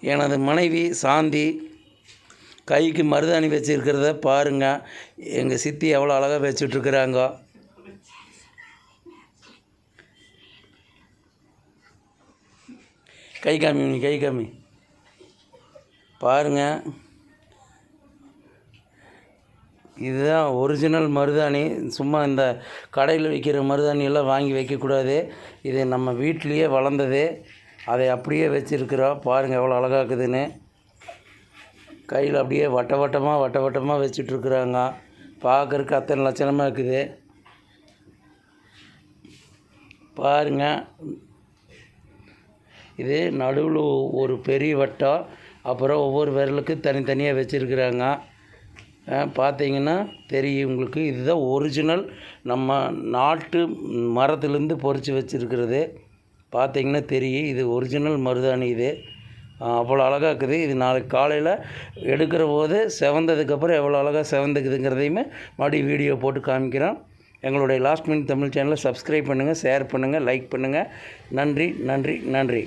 எனது மனைவி சாந்தி கைக்கு மருதாணி வச்சுருக்கிறத பாருங்கள் எங்கள் சித்தி எவ்வளோ அழகாக வச்சுட்ருக்குறாங்க. கை காமி நீ கை காமி. பாருங்க. இதுதான் ஒரிஜினல் மருதாணி சும்மா இந்த கடையில் விற்கிற மருதாணியெல்லாம் வாங்கி வைக்கக்கூடாது. இது நம்ம வீட்டிலையே வளர்ந்தது. அதை அப்படியே வச்சுருக்குறோம். பாருங்கள் எவ்வளோ அழகா இருக்குதுன்னு கையில் அப்படியே வட்ட வட்டமாக வட்ட வட்டமாக வச்சுட்ருக்குறாங்க. பார்க்குறக்கு அத்தனை லட்சணமாக இருக்குது. பாருங்க. இது நடுவில் ஒரு பெரிய வட்டம். அப்புறம் ஒவ்வொரு விரலுக்கு தனித்தனியாக வச்சுருக்குறாங்க. பார்த்தீங்கன்னா தெரியும் உங்களுக்கு. இதுதான் ஒரிஜினல் நம்ம நாட்டு மரத்துலேருந்து பொறிச்சு வச்சுருக்கிறது. பார்த்தீங்கன்னா தெரியும் இது ஒரிஜினல் மருதாணி இது. அவ்வளோ அழகாக இருக்குது. இது நாளைக்கு காலையில் எடுக்கிற போது செவந்ததுக்கப்புறம் எவ்வளோ அழகாக செவந்துக்குதுங்கிறதையுமே மறுபடியும் வீடியோ போட்டு காமிக்கிறோம். எங்களுடைய லாஸ்ட் மினிட் தமிழ் சேனலை சப்ஸ்கிரைப் பண்ணுங்கள் ஷேர் பண்ணுங்கள் லைக் பண்ணுங்கள் நன்றி நன்றி நன்றி.